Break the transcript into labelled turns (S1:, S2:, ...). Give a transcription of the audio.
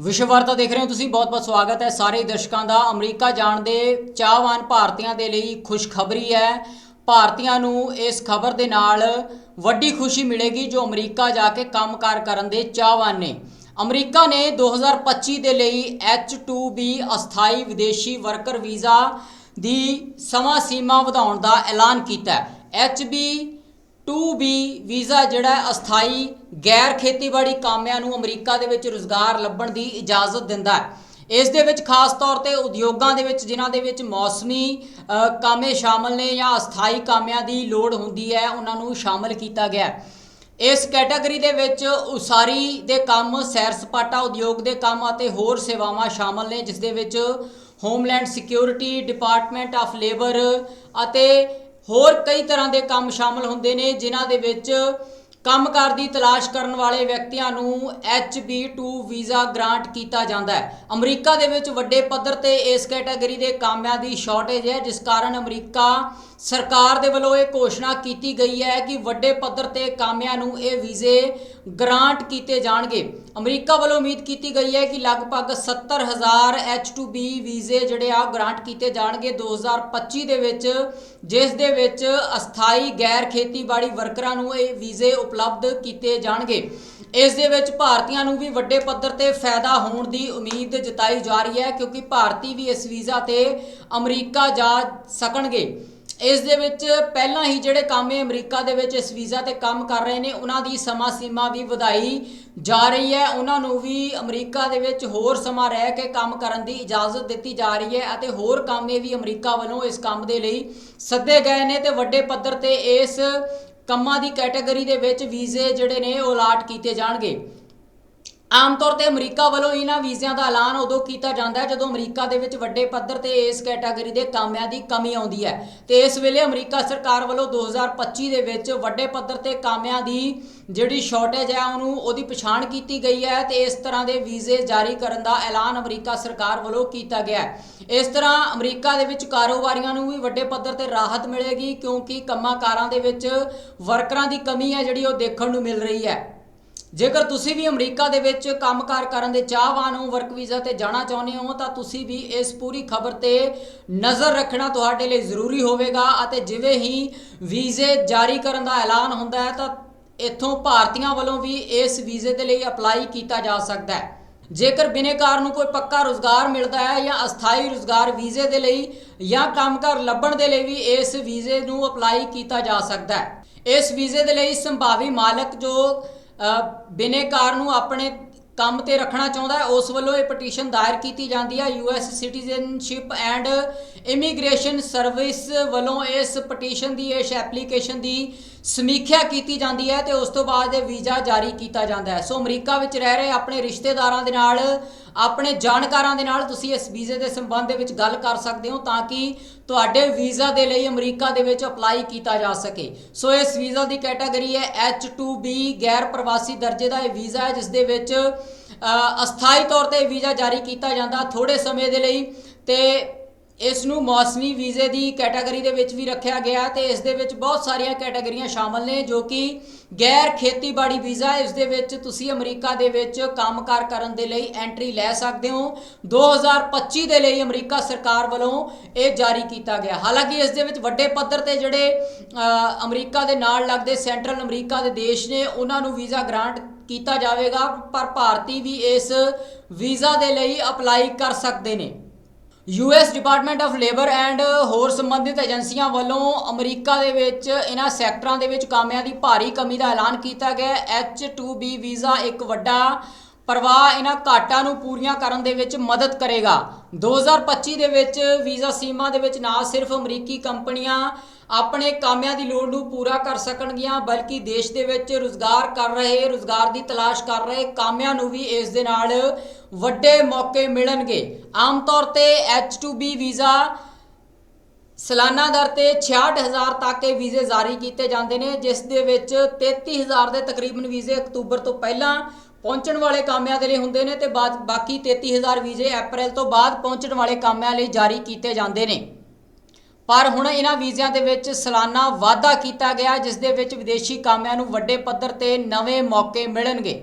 S1: ਵਿਸ਼ਵ ਵਾਰਤਾ ਦੇਖ ਰਹੇ ਹੋ ਤੁਸੀਂ ਬਹੁਤ-ਬਹੁਤ ਸਵਾਗਤ ਹੈ। ਸਾਰੇ ਦਰਸ਼ਕਾਂ ਦਾ ਅਮਰੀਕਾ ਜਾਣ ਦੇ ਚਾਹਵਾਨ ਭਾਰਤੀਆਂ ਦੇ ਲਈ ਖੁਸ਼ਖਬਰੀ ਹੈ। ਭਾਰਤੀਆਂ ਨੂੰ ਇਸ ਖਬਰ ਦੇ ਨਾਲ ਵੱਡੀ ਖੁਸ਼ੀ ਮਿਲੇਗੀ ਜੋ ਅਮਰੀਕਾ ਜਾ ਕੇ ਕੰਮਕਾਰ ਕਰਨ ਦੇ ਚਾਹਵਾਨ ਨੇ। ਅਮਰੀਕਾ ਨੇ 2025 ਦੇ ਲਈ H2B ਅਸਥਾਈ ਵਿਦੇਸ਼ੀ ਵਰਕਰ ਵੀਜ਼ਾ ਦੀ ਸਮਾਂ ਸੀਮਾ ਵਧਾਉਣ ਦਾ ਐਲਾਨ ਕੀਤਾ ਹੈ। HB 2B ਵੀਜ਼ਾ ਜਿਹੜਾ ਹੈ ਅਸਥਾਈ ਗੈਰ ਖੇਤੀਬਾੜੀ ਕਾਮਿਆਂ ਨੂੰ ਅਮਰੀਕਾ ਦੇ ਵਿੱਚ ਰੁਜ਼ਗਾਰ ਲੱਭਣ ਦੀ ਇਜਾਜ਼ਤ ਦਿੰਦਾ ਹੈ। ਇਸ ਦੇ ਵਿੱਚ ਖਾਸ ਤੌਰ ਤੇ ਉਦਯੋਗਾਂ ਦੇ ਵਿੱਚ, ਜਿਨ੍ਹਾਂ ਦੇ ਵਿੱਚ ਮੌਸਮੀ ਕਾਮੇ ਸ਼ਾਮਲ ਨੇ ਜਾਂ ਅਸਥਾਈ ਕਾਮਿਆਂ ਦੀ ਲੋੜ ਹੁੰਦੀ ਹੈ, ਉਹਨਾਂ ਨੂੰ ਸ਼ਾਮਲ ਕੀਤਾ ਗਿਆ ਇਸ ਕੈਟਾਗਰੀ ਦੇ ਵਿੱਚ ਉਸਾਰੀ ਦੇ ਕੰਮ, ਸੈਰ ਸਪਾਟਾ ਉਦਯੋਗ ਦੇ ਕੰਮ ਅਤੇ ਹੋਰ ਸੇਵਾਵਾਂ ਸ਼ਾਮਲ ਨੇ, ਜਿਸ ਦੇ ਵਿੱਚ homeland security, department of labour ਅਤੇ ਹੋਰ ਕਈ ਤਰ੍ਹਾਂ ਦੇ ਕੰਮ ਸ਼ਾਮਲ ਹੁੰਦੇ ਨੇ, ਜਿਨ੍ਹਾਂ ਦੇ ਵਿੱਚ ਕੰਮਕਾਰ ਦੀ ਤਲਾਸ਼ ਕਰਨ ਵਾਲੇ ਵਿਅਕਤੀਆਂ ਨੂੰ HB2 ਵੀਜ਼ਾ ਗ੍ਰਾਂਟ ਕੀਤਾ ਜਾਂਦਾ ਹੈ। ਅਮਰੀਕਾ ਦੇ ਵਿੱਚ ਵੱਡੇ ਪੱਧਰ ਤੇ ਇਸ ਕੈਟਾਗਰੀ ਦੇ ਕਾਮਿਆਂ ਦੀ ਸ਼ਾਰਟੇਜ ਹੈ, ਜਿਸ ਕਾਰਨ ਅਮਰੀਕਾ ਸਰਕਾਰ ਦੇ ਵੱਲੋਂ ਇਹ ਘੋਸ਼ਣਾ ਕੀਤੀ ਗਈ ਹੈ ਕਿ ਵੱਡੇ ਪੱਧਰ ਤੇ ਕਾਮਿਆਂ ਨੂੰ ਇਹ ਵੀਜ਼ੇ ਗ੍ਰਾਂਟ ਕੀਤੇ ਜਾਣਗੇ। ਅਮਰੀਕਾ ਵੱਲੋਂ ਉਮੀਦ ਕੀਤੀ ਗਈ ਹੈ ਕਿ ਲਗਭਗ 70000 H2B ਵੀਜ਼ੇ ਜਿਹੜੇ ਆ ਗ੍ਰਾਂਟ ਕੀਤੇ ਜਾਣਗੇ। 2025 ਦੇ ਵਿੱਚ, ਜਿਸ ਦੇ ਵਿੱਚ ਅਸਥਾਈ ਗੈਰ ਖੇਤੀਬਾੜੀ ਵਰਕਰਾਂ ਨੂੰ ਇਹ ਵੀਜ਼ੇ ਉਪਲਬਧ ਕੀਤੇ ਜਾਣਗੇ। ਇਸ ਦੇ ਵਿੱਚ ਭਾਰਤੀਆਂ ਨੂੰ ਵੀ ਵੱਡੇ ਪੱਧਰ ਤੇ ਫਾਇਦਾ ਹੋਣ ਦੀ ਉਮੀਦ ਜਤਾਈ ਜਾ ਰਹੀ ਹੈ, ਕਿਉਂਕਿ ਭਾਰਤੀ ਵੀ ਇਸ ਵੀਜ਼ਾ ਤੇ ਅਮਰੀਕਾ ਜਾ ਸਕਣਗੇ। ਇਸ ਦੇ ਵਿੱਚ ਪਹਿਲਾਂ ਹੀ ਜਿਹੜੇ ਕਾਮੇ ਅਮਰੀਕਾ ਦੇ ਵਿੱਚ ਇਸ ਵੀਜ਼ਾ ਤੇ ਕੰਮ ਕਰ ਰਹੇ ਨੇ, ਉਹਨਾਂ ਦੀ ਸਮਾਂ ਸੀਮਾ ਵੀ ਵਧਾਈ ਜਾ ਰਹੀ ਹੈ। ਉਹਨਾਂ ਨੂੰ ਵੀ ਅਮਰੀਕਾ ਦੇ ਵਿੱਚ ਹੋਰ ਸਮਾਂ ਰਹਿ ਕੇ ਕੰਮ ਕਰਨ ਦੀ ਇਜਾਜ਼ਤ ਦਿੱਤੀ ਜਾ ਰਹੀ ਹੈ ਅਤੇ ਹੋਰ ਕਾਮੇ ਵੀ ਅਮਰੀਕਾ ਵੱਲੋਂ ਇਸ ਕੰਮ ਦੇ ਲਈ ਸੱਦੇ ਗਏ ਨੇ ਤੇ ਵੱਡੇ ਪੱਧਰ ਤੇ ਇਸ ਕੰਮਾਂ ਦੀ ਕੈਟਾਗਰੀ ਦੇ ਵਿੱਚ ਵੀਜ਼ੇ ਜਿਹੜੇ ਨੇ ਉਹ ਅਲਾਟ ਕੀਤੇ ਜਾਣਗੇ। ਆਮ ਤੌਰ ਤੇ ਅਮਰੀਕਾ ਵੱਲੋਂ ਇਹਨਾਂ ਵੀਜ਼ਿਆਂ ਦਾ ਐਲਾਨ ਉਦੋਂ ਕੀਤਾ ਜਾਂਦਾ ਹੈ ਜਦੋਂ ਅਮਰੀਕਾ ਦੇ ਵਿੱਚ ਵੱਡੇ ਪੱਧਰ ਤੇ ਇਸ ਕੈਟਾਗਰੀ ਦੇ ਕਾਮਿਆਂ ਦੀ ਕਮੀ ਆਉਂਦੀ ਹੈ। ਤੇ ਇਸ ਵੇਲੇ ਅਮਰੀਕਾ ਸਰਕਾਰ ਵੱਲੋਂ 2025 ਦੇ ਵਿੱਚ ਵੱਡੇ ਪੱਧਰ ਤੇ ਕਾਮਿਆਂ ਦੀ ਜਿਹੜੀ ਸ਼ਾਰਟੇਜ ਹੈ, ਉਹਨੂੰ ਉਹਦੀ ਪਛਾਣ ਕੀਤੀ ਗਈ ਹੈ ਤੇ ਇਸ ਤਰ੍ਹਾਂ ਦੇ ਵੀਜ਼ੇ ਜਾਰੀ ਕਰਨ ਦਾ ਐਲਾਨ ਅਮਰੀਕਾ ਸਰਕਾਰ ਵੱਲੋਂ ਕੀਤਾ ਗਿਆ ਹੈ। ਇਸ ਤਰ੍ਹਾਂ ਅਮਰੀਕਾ ਦੇ ਵਿੱਚ ਕਾਰੋਬਾਰੀਆਂ ਨੂੰ ਵੀ ਵੱਡੇ ਪੱਧਰ ਤੇ ਰਾਹਤ ਮਿਲੇਗੀ ਕਿਉਂਕਿ ਕੰਮਾਂ ਕਾਰਾਂ ਦੇ ਵਿੱਚ ਵਰਕਰਾਂ ਦੀ ਕਮੀ ਹੈ ਜਿਹੜੀ ਉਹ ਦੇਖਣ ਨੂੰ ਮਿਲ ਰਹੀ ਹੈ। ਜੇਕਰ ਤੁਸੀਂ ਵੀ ਅਮਰੀਕਾ ਦੇ ਵਿੱਚ ਕੰਮਕਾਰ ਕਰਨ ਦੇ ਚਾਹਵਾਨ ਹੋ ਵਰਕ ਵੀਜ਼ਾ ਤੇ ਜਾਣਾ ਚਾਹੁੰਦੇ ਹੋ, ਤਾਂ ਤੁਸੀਂ ਵੀ ਇਸ ਪੂਰੀ ਖਬਰ ਤੇ ਨਜ਼ਰ ਰੱਖਣਾ ਤੁਹਾਡੇ ਲਈ ਜ਼ਰੂਰੀ ਹੋਵੇਗਾ ਅਤੇ ਜਿਵੇਂ ਹੀ ਵੀਜ਼ੇ ਜਾਰੀ ਕਰਨ ਦਾ ਐਲਾਨ ਹੁੰਦਾ ਹੈ, ਤਾਂ ਇੱਥੋਂ ਭਾਰਤੀਆਂ ਵੱਲੋਂ ਵੀ ਇਸ ਵੀਜ਼ੇ ਦੇ ਲਈ ਅਪਲਾਈ ਕੀਤਾ ਜਾ ਸਕਦਾ ਹੈ। ਜੇਕਰ ਬਿਨੇਕਾਰ ਨੂੰ ਕੋਈ ਪੱਕਾ ਰੁਜ਼ਗਾਰ ਮਿਲਦਾ ਹੈ ਜਾਂ ਅਸਥਾਈ ਰੁਜ਼ਗਾਰ ਵੀਜ਼ੇ ਦੇ ਲਈ ਜਾਂ ਕੰਮਕਾਰ ਲੱਭਣ ਦੇ ਲਈ ਵੀ ਇਸ ਵੀਜ਼ੇ ਨੂੰ ਅਪਲਾਈ ਕੀਤਾ ਜਾ ਸਕਦਾ ਹੈ। ਇਸ ਵੀਜ਼ੇ ਦੇ ਲਈ ਸੰਭਾਵੀ ਮਾਲਕ ਜੋ ਬਿਨੇਕਾਰ ਨੂੰ ਆਪਣੇ ਕੰਮ ਤੇ ਰੱਖਣਾ ਚਾਹੁੰਦਾ ਹੈ, ਉਸ ਵੱਲੋਂ ਇਹ ਪਟੀਸ਼ਨ ਦਾਇਰ ਕੀਤੀ ਜਾਂਦੀ ਹੈ। US citizenship and immigration service ਵੱਲੋਂ ਇਸ ਪਟੀਸ਼ਨ ਦੀ, ਇਸ ਐਪਲੀਕੇਸ਼ਨ ਦੀ ਸਮੀਖਿਆ ਕੀਤੀ ਜਾਂਦੀ ਹੈ ਤੇ ਉਸ ਤੋਂ ਬਾਅਦ ਇਹ ਵੀਜ਼ਾ ਜਾਰੀ ਕੀਤਾ ਜਾਂਦਾ ਹੈ। ਸੋ ਅਮਰੀਕਾ ਵਿੱਚ ਰਹਿ ਰਹੇ ਆਪਣੇ ਰਿਸ਼ਤੇਦਾਰਾਂ ਦੇ ਨਾਲ, ਆਪਣੇ ਜਾਣਕਾਰਾਂ ਦੇ ਨਾਲ ਤੁਸੀਂ ਇਸ ਵੀਜ਼ੇ ਦੇ ਸੰਬੰਧ ਦੇ ਵਿੱਚ ਗੱਲ ਕਰ ਸਕਦੇ ਹੋ ਤਾਂ ਕਿ ਤੁਹਾਡੇ ਵੀਜ਼ਾ ਦੇ ਲਈ ਅਮਰੀਕਾ ਦੇ ਵਿੱਚ ਅਪਲਾਈ ਕੀਤਾ ਜਾ ਸਕੇ। ਸੋ ਇਸ ਵੀਜ਼ਾ ਦੀ ਕੈਟਾਗਰੀ ਹੈ H2B ਗੈਰ ਪ੍ਰਵਾਸੀ ਦਰਜੇ ਦਾ ਇਹ ਵੀਜ਼ਾ ਹੈ, ਜਿਸ ਦੇ ਵਿੱਚ ਅਸਥਾਈ ਤੌਰ ਤੇ ਵੀਜ਼ਾ ਜਾਰੀ ਕੀਤਾ ਜਾਂਦਾ ਥੋੜੇ ਸਮੇਂ ਦੇ ਲਈ ਤੇ ਇਸ ਨੂੰ ਮੌਸਮੀ ਵੀਜ਼ੇ ਦੀ ਕੈਟਾਗਰੀ ਦੇ ਵਿੱਚ ਵੀ ਰੱਖਿਆ ਗਿਆ ਤੇ ਇਸ ਦੇ ਵਿੱਚ ਬਹੁਤ ਸਾਰੀਆਂ ਕੈਟਾਗਰੀਆਂ ਸ਼ਾਮਲ ਨੇ ਜੋ ਕਿ ਗੈਰ ਖੇਤੀਬਾੜੀ ਵੀਜ਼ਾ ਇਸ ਦੇ ਵਿੱਚ ਤੁਸੀਂ ਅਮਰੀਕਾ ਦੇ ਵਿੱਚ ਕੰਮਕਾਰ ਕਰਨ ਦੇ ਲਈ ਐਂਟਰੀ ਲੈ ਸਕਦੇ ਹੋ। 2025 ਦੇ ਲਈ ਅਮਰੀਕਾ ਸਰਕਾਰ ਵੱਲੋਂ ਇਹ ਜਾਰੀ ਕੀਤਾ ਗਿਆ। ਹਾਲਾਂਕਿ ਇਸ ਦੇ ਵਿੱਚ ਵੱਡੇ ਪੱਧਰ ਤੇ ਜਿਹੜੇ ਅਮਰੀਕਾ ਦੇ ਨਾਲ ਲੱਗਦੇ ਸੈਂਟਰਲ ਅਮਰੀਕਾ ਦੇ ਦੇਸ਼ ਨੇ, ਉਹਨਾਂ ਨੂੰ ਵੀਜ਼ਾ ਗ੍ਰਾਂਟ ਕੀਤਾ ਜਾਵੇਗਾ, ਪਰ ਭਾਰਤੀ ਵੀ ਇਸ ਵੀਜ਼ਾ ਦੇ ਲਈ ਅਪਲਾਈ ਕਰ ਸਕਦੇ ਨੇ। US department of labour and ਹੋਰ ਸੰਬੰਧਿਤ ਏਜੰਸੀਆਂ ਵੱਲੋਂ ਅਮਰੀਕਾ ਦੇ ਵਿੱਚ ਇਹਨਾਂ ਸੈਕਟਰਾਂ ਦੇ ਵਿੱਚ ਕਾਮਿਆਂ ਦੀ ਭਾਰੀ ਕਮੀ ਦਾ ਐਲਾਨ ਕੀਤਾ ਗਿਆ। ਹੈ H2B ਵੀਜ਼ਾ ਇੱਕ ਵੱਡਾ ਪਰਵਾਹ ਇਹਨਾਂ ਘਾਟਾਂ ਨੂੰ ਪੂਰੀਆਂ ਕਰਨ ਦੇ ਵਿੱਚ ਮਦਦ ਕਰੇਗਾ। 2025 ਦੇ ਵਿੱਚ ਵੀਜ਼ਾ ਸੀਮਾ ਦੇ ਵਿੱਚ ਨਾ ਸਿਰਫ ਅਮਰੀਕੀ ਕੰਪਨੀਆਂ ਆਪਣੇ ਕਾਮਿਆਂ ਦੀ ਲੋੜ ਨੂੰ ਪੂਰਾ ਕਰ ਸਕਣਗੀਆਂ, ਬਲਕਿ ਦੇਸ਼ ਦੇ ਵਿੱਚ ਰੁਜ਼ਗਾਰ ਕਰ ਰਹੇ, ਰੁਜ਼ਗਾਰ ਦੀ ਤਲਾਸ਼ ਕਰ ਰਹੇ ਕਾਮਿਆਂ ਨੂੰ ਵੀ ਇਸ ਦੇ ਨਾਲ ਵੱਡੇ ਮੌਕੇ ਮਿਲਣਗੇ। ਆਮ ਤੌਰ ਤੇ H2B ਵੀਜ਼ਾ ਸਾਲਾਨਾ ਦਰ ਤੇ 66000 ਤੱਕ ਇਹ ਵੀਜ਼ੇ ਜਾਰੀ ਕੀਤੇ ਜਾਂਦੇ ਨੇ, ਜਿਸ ਦੇ ਵਿੱਚ 33000 ਦੇ ਤਕਰੀਬਨ ਵੀਜ਼ੇ ਅਕਤੂਬਰ ਤੋਂ ਪਹਿਲਾਂ ਪਹੁੰਚਣ ਵਾਲੇ ਕਾਮਿਆਂ ਦੇ ਲਈ ਹੁੰਦੇ ਨੇ ਤੇ ਬਾਅਦ ਬਾਕੀ 33000 ਵੀਜ਼ੇ ਅਪ੍ਰੈਲ ਤੋਂ ਬਾਅਦ ਪਹੁੰਚਣ ਵਾਲੇ ਕਾਮਿਆਂ ਲਈ ਜਾਰੀ ਕੀਤੇ ਜਾਂਦੇ ਨੇ। ਪਰ ਹੁਣ ਇਹਨਾਂ ਵੀਜ਼ਿਆਂ ਦੇ ਵਿੱਚ ਸਾਲਾਨਾ ਵਾਧਾ ਕੀਤਾ ਗਿਆ, ਜਿਸ ਦੇ ਵਿੱਚ ਵਿਦੇਸ਼ੀ ਕਾਮਿਆਂ ਨੂੰ ਵੱਡੇ ਪੱਧਰ ਤੇ ਨਵੇਂ ਮੌਕੇ ਮਿਲਣਗੇ।